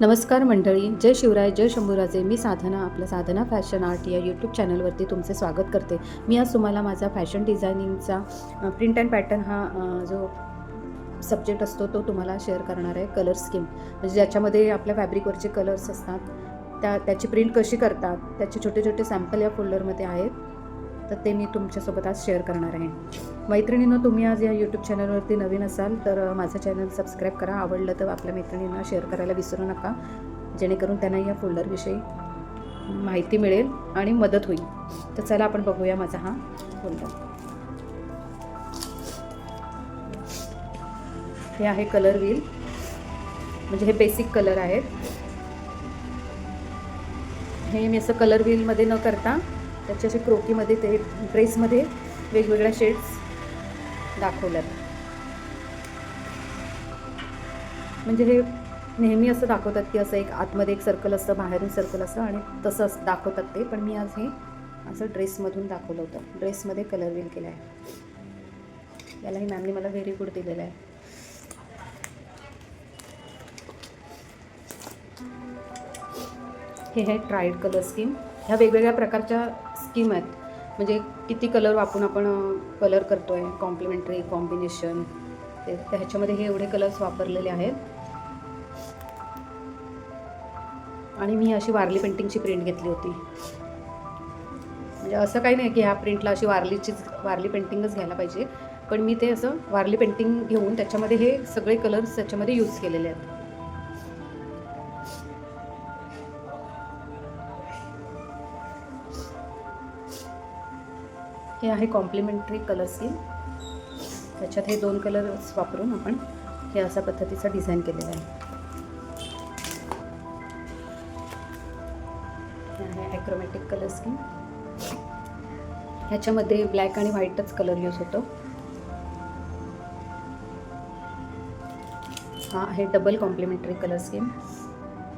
नमस्कार मंडळी जय शिवराय जय शंभूराजे. मी साधना आपलं साधना फॅशन आर्ट या यूट्यूब चॅनलवरती तुमचे स्वागत करते. मी आज तुम्हाला माझा फॅशन डिझायनिंगचा प्रिंट अँड पॅटर्न हा जो सब्जेक्ट असतो तो तुम्हाला शेअर करणार आहे कलर स्कीम म्हणजे ज्याच्यामध्ये आपल्या फॅब्रिकवरचे कलर्स असतात त्या त्याची प्रिंट कशी करतात त्याचे छोटे छोटे सॅम्पल या फोल्डरमध्ये आहेत. तर ते मी तुमच्यासोबत आज शेअर करणार आहे. मैत्रिणींनो तुम्ही आज या यूट्यूब चॅनलवरती नवीन असाल तर माझं चॅनल सबस्क्राईब करा. आवडलं तर आपल्या मैत्रिणींना शेअर करायला विसरू नका. जेणेकरून त्यांना या फोल्डरविषयी माहिती मिळेल आणि मदत होईल. तर चला आपण बघूया माझा हा फोल्डर हे आहे कलर व्हील म्हणजे हे बेसिक कलर आहेत. हे मी असं कलर व्हीलमध्ये न करता त्याच्या असे क्रोकीमध्ये ते ड्रेसमध्ये वेगवेगळ्या शेड्स दाखवल्यात. म्हणजे हे नेहमी असं दाखवतात की असं एक आतमध्ये एक सर्कल असतं बाहेरून सर्कल असतं आणि तसं असं दाखवतात ते. पण मी आज हे असं ड्रेसमधून दाखवलं होतं. ड्रेसमध्ये कलर व्हील केलं आहे. यालाही मॅमने मला व्हेरी गुड दिलेलं आहे. हे आहे ट्रायड कलर स्कीम ह्या वेगवेगळ्या प्रकारच्या स्कीम आहेत. म्हणजे किती कलर वापरून आपण कलर करतो आहे कॉम्प्लिमेंटरी कॉम्बिनेशन ते ह्याच्यामध्ये हे एवढे कलर्स वापरलेले आहेत. आणि मी अशी वारली पेंटिंगची प्रिंट घेतली होती. म्हणजे असं काही नाही की ह्या प्रिंटला अशी वारलीचीच वारली पेंटिंगच घ्यायला पाहिजे. पण मी ते असं वारली पेंटिंग घेऊन त्याच्यामध्ये हे सगळे कलर्स त्याच्यामध्ये यूज केलेले आहेत. हे आहे कॉम्प्लिमेंटरी कलर स्कीम. त्याच्यात हे दोन कलर्स वापरून आपण हे अशा पद्धतीचं डिझाईन केलेलं आहे. आहे ॲक्रोमॅटिक कलर स्कीम ह्याच्यामध्ये ब्लॅक आणि व्हाईटच कलर यूज होतो. हा आहे डबल कॉम्प्लिमेंटरी कलर स्कीम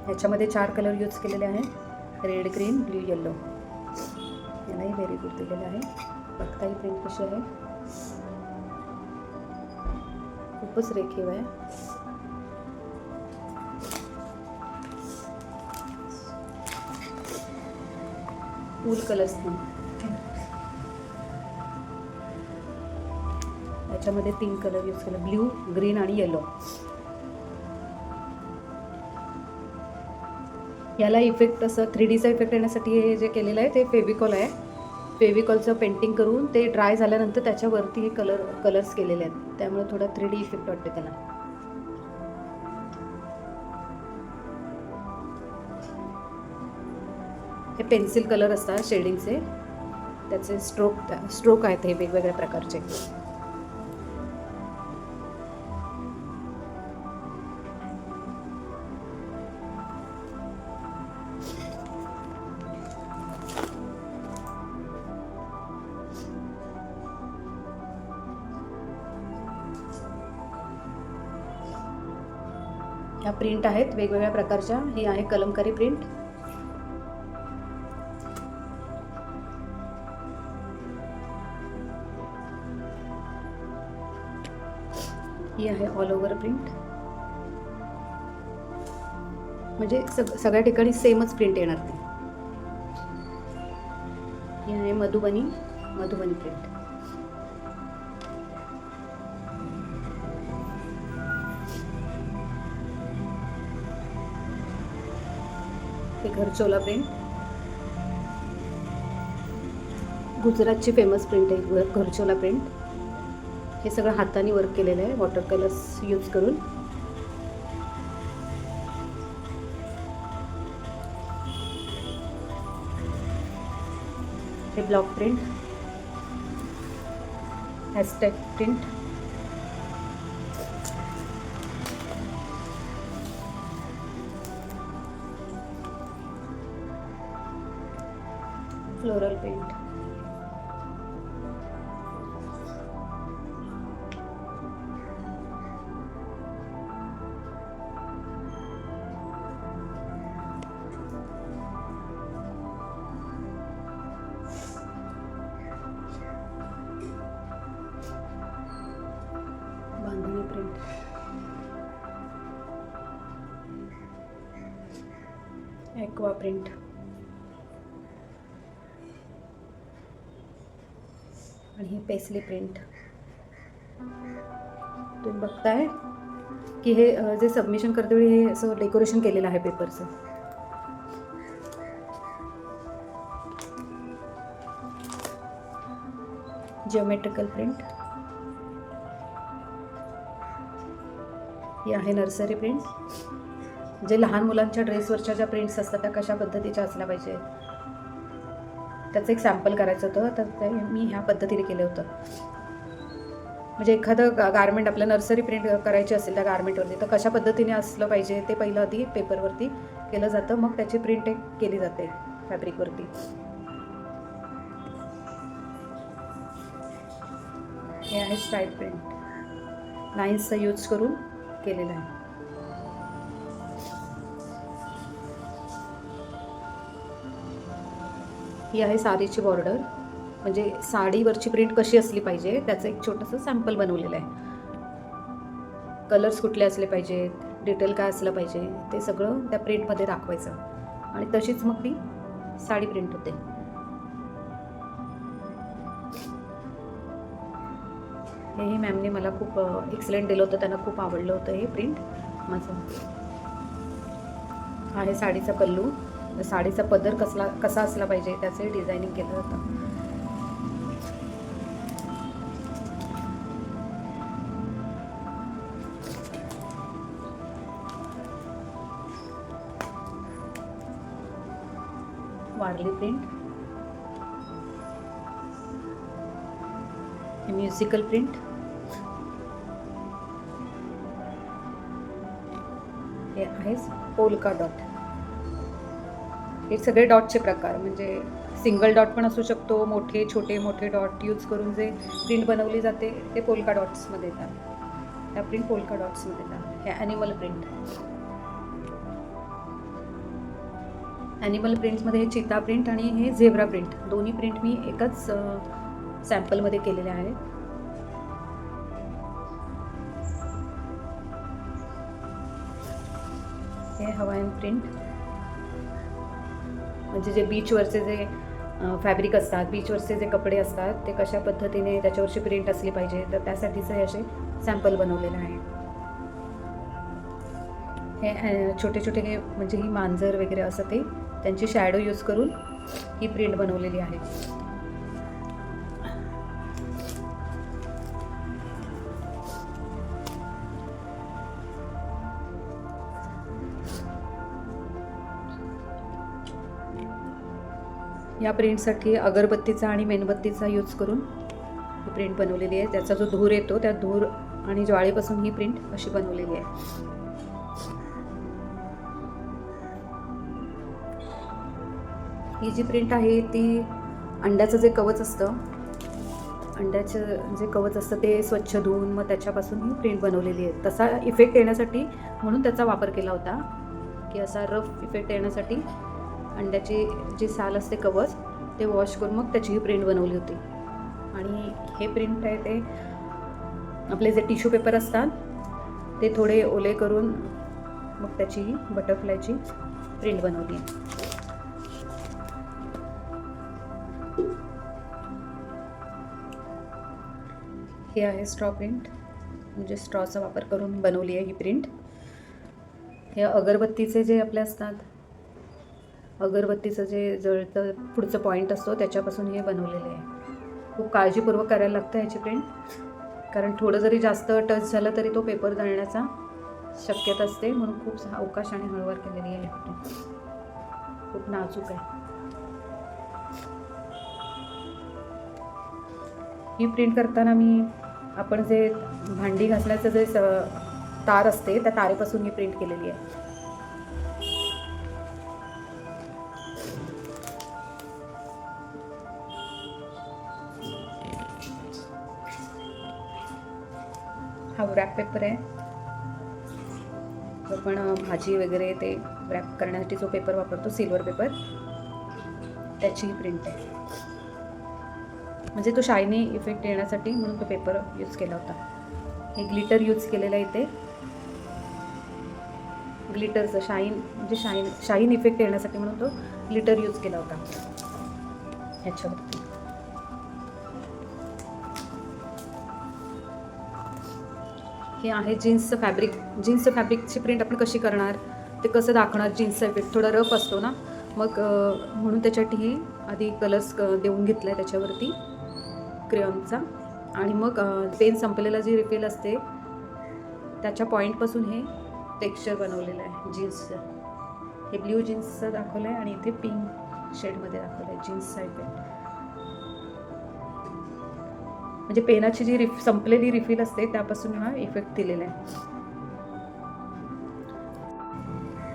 ह्याच्यामध्ये चार कलर यूज केलेले आहेत. रेड ग्रीन ब्ल्यू येल्लो यालाही व्हेरी गुड दिलेलं आहे. बघता प्रिंट कशी आहे खूपच रेखीव आहे. फूल कलर्स याच्यामध्ये तीन कलर यूज केले. ब्ल्यू ग्रीन आणि येलो याला इफेक्ट असं थ्री डीचा इफेक्ट येण्यासाठी हे जे केलेलं आहे ते फेविकॉल आहे. फेविकॉलचं पेंटिंग करून ते ड्राय झाल्यानंतर त्याच्यावरती हे कलर कलर्स केलेले आहेत. त्यामुळे थोडा थ्री डी इफेक्ट वाटते त्याला. हे पेन्सिल कलर असतात शेडिंगचे त्याचे स्ट्रोक स्ट्रोक आहेत हे वेगवेगळ्या प्रकारचे. ह्या प्रिंट आहेत वेगवेगळ्या प्रकारच्या. ही आहे कलमकारी प्रिंट. ही आहे ऑल ओव्हर प्रिंट म्हणजे सग सगळ्या ठिकाणी सेमच प्रिंट येणार ती. ही आहे मधुबनी मधुबनी प्रिंट हे घरचोला प्रिंट गुजरातची फेमस प्रिंट आहे घरचोला प्रिंट हे सगळं हाताने वर्क केलेलं आहे वॉटर कलर्स यूज करून. हे block print hashtag print floral paint. Bandhani print aqua print paisley print. तुम्ही बघताय की हे जे सबमिशन करते वेळी हे असं डेकोरेशन केलेलं आहे पेपरचं जिओमेट्रिकल प्रिंट ही आहे नर्सरी प्रिंट जे लहान मुलांच्या ड्रेसवरच्या ज्या प्रिंट्स असतात त्या कशा पद्धतीच्या असल्या पाहिजे? त्याचं एक सॅम्पल करायचं होतं तर ते मी ह्या पद्धतीने केलं होतं. म्हणजे एखादं गा गार्मेंट आपल्या नर्सरी प्रिंट करायची असेल त्या गार्मेंटवरती तर कशा पद्धतीने असलं पाहिजे ते पहिलं आधी पेपरवरती केलं जातं मग त्याची प्रिंट एक केली जाते फॅब्रिकवरती हे आहे स्टाईल प्रिंट लाईन्सचा यूज करून केलेलं आहे. ही आहे साडीची बॉर्डर म्हणजे साडीवरची प्रिंट कशी असली पाहिजे त्याचं एक छोटंसं सॅम्पल बनवलेलं आहे. कलर्स कुठले असले पाहिजेत डिटेल काय असलं पाहिजे ते सगळं त्या प्रिंटमध्ये दाखवायचं. आणि तशीच मग ती साडी प्रिंट होते. हेही मॅमने मला खूप एक्सलेंट दिलं होतं त्यांना खूप आवडलं होतं हे प्रिंट माझं आहे साडीचा पल्लू साडीचा पदर कसला कसा असला पाहिजे त्याचंही डिझायनिंग केलं जातं वारली प्रिंट म्युझिकल प्रिंट हे आहे पोलका डॉट हे सगळे डॉटचे प्रकार म्हणजे सिंगल डॉट पण असू शकतो मोठे छोटे मोठे डॉट यूज करून जे प्रिंट बनवली जाते ते पोलका डॉट्समध्ये येतात. त्या प्रिंट पोलका डॉट्समध्ये येतात. हे ॲनिमल प्रिंट ॲनिमल प्रिंट्समध्ये हे चिता प्रिंट आणि हे झेब्रा प्रिंट दोन्ही प्रिंट मी एकच सॅम्पलमध्ये केलेले आहेत. हे हवायन प्रिंट म्हणजे जे बीचवरचे जे फॅब्रिक असतात बीचवरचे जे कपडे असतात ते कशा पद्धतीने त्याच्यावरची प्रिंट असली पाहिजे तर त्यासाठीचं हे असे सॅम्पल बनवलेलं आहे. हे छोटे छोटे हे म्हणजे ही मांजर वगैरे असं ते त्यांची शॅडो यूज करून ही प्रिंट बनवलेली आहे. या प्रिंटसाठी अगरबत्तीचा आणि मेणबत्तीचा यूज करून ही प्रिंट बनवलेली आहे. त्याचा जो धूर येतो त्या धूर आणि ज्वाळीपासून ही प्रिंट अशी बनवलेली आहे. ही जी प्रिंट आहे ती अंड्याचं जे कवच असतं अंड्याचं जे कवच असतं ते स्वच्छ धुवून मग त्याच्यापासून ही प्रिंट बनवलेली आहे. तसा इफेक्ट येण्यासाठी म्हणून त्याचा वापर केला होता की असा रफ इफेक्ट येण्यासाठी अंड्याची जी साल असते कवच ते वॉश करून मग त्याची ही प्रिंट बनवली होती. आणि हे प्रिंट आहे ते आपले जे टिश्यू पेपर असतात ते थोडे ओले करून मग त्याची ही बटरफ्लायची प्रिंट बनवली. हे आहे स्ट्रॉ प्रिंट म्हणजे स्ट्रॉचा वापर करून बनवली आहे ही प्रिंट हे अगरबत्तीचे जे आपले असतात अगरबत्तीचं जे जळतं पुढचं पॉईंट असतो त्याच्यापासून हे बनवलेले आहे. खूप काळजीपूर्वक करायला लागतं ह्याची प्रिंट कारण थोडं जरी जास्त टच झालं तरी तो पेपर जळण्याचा शक्यता असते. म्हणून खूप अवकाश आणि हळूवार केलेली आहे खूप नाजूक आहे. ही प्रिंट करताना मी आपण जे भांडी घासण्याचं जे स- तार असते त्या तारेपासून ही प्रिंट केलेली आहे. पेपर आहे. जो आपण भाजी वगैरे ते रॅप करण्यासाठी जो पेपर वापरतो सिल्वर पेपर त्याची प्रिंट आहे. म्हणजे तो शायनी इफेक्ट येण्यासाठी म्हणून तो पेपर यूज केला होता. हे ग्लिटर यूज केलेला आहे इथे. ग्लिटरचं शाईन म्हणजे शाईन शाईन इफेक्ट येण्यासाठी म्हणून तो ग्लिटर यूज केला होता. ह्याच्यावरती. हे आहे जीन्सचं फॅब्रिक. जीन्सचं फॅब्रिकची प्रिंट आपण कशी करणार? ते कसं दाखवणार? जीन्सचा इफेक्ट थोडा रफ असतो ना? मग म्हणून त्याच्यासाठी हे आधी कलर्स देऊन घेतला आहे त्याच्यावरती क्रेयॉनचा आणि मग पेन संपलेला जी रिफिल असते त्याच्या पॉईंटपासून हे टेक्स्चर बनवलेलं आहे जीन्सचं. हे ब्ल्यू जीन्सचं दाखवलं आहे आणि इथे पिंक शेडमध्ये दाखवलं आहे जीन्सचा इफेक्ट म्हणजे पेनाची जी रिफ संपलेली रिफिल असते त्यापासून हा इफेक्ट दिलेला आहे.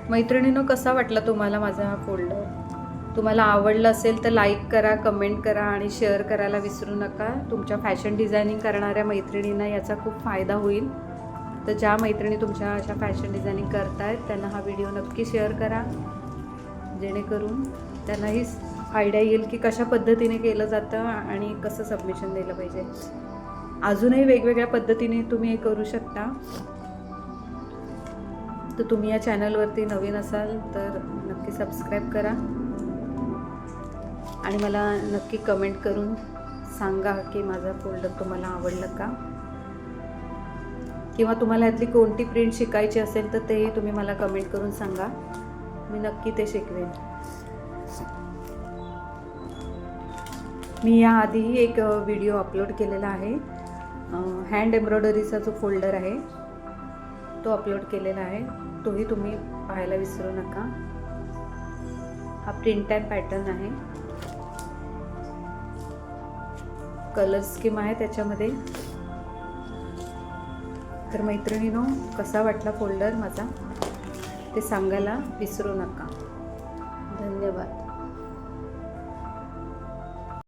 मैत्रिणीनं कसा वाटला तुम्हाला माझा हा फोल्डर तुम्हाला आवडलं असेल तर लाईक करा कमेंट करा आणि शेअर करायला विसरू नका. तुमच्या फॅशन डिझायनिंग करणाऱ्या मैत्रिणींना याचा खूप फायदा होईल. तर ज्या मैत्रिणी तुमच्या अशा फॅशन डिझायनिंग करतायत त्यांना हा व्हिडिओ नक्की शेअर करा. जेणेकरून त्यांनाही आयडिया येईल की कशा पद्धतीने केलं जातं आणि कसं सबमिशन दिलं पाहिजे. अजूनही वेगवेगळ्या पद्धतीने तुम्ही हे करू शकता. तर तुम्ही या चॅनलवरती नवीन असाल तर नक्की सबस्क्राईब करा. आणि मला नक्की कमेंट करून सांगा की माझा फोल्डर तुम्हाला आवडलं का? किंवा तुम्हाला यातली कोणती प्रिंट शिकायची असेल तर तेही तुम्ही मला कमेंट करून सांगा. मी नक्की ते शिकवेन. मी याआधीही एक व्हिडिओ अपलोड केलेला आहे. हँड एम्ब्रॉयडरीचा जो फोल्डर आहे तो अपलोड केलेला आहे. तोही तुम्ही पाहायला विसरू नका. हा प्रिंट अँड पॅटर्न आहे. कलर स्कीम आहे त्याच्यामध्ये. तर मैत्रिणीनो कसा वाटला फोल्डर माझा? ते सांगायला विसरू नका. धन्यवाद.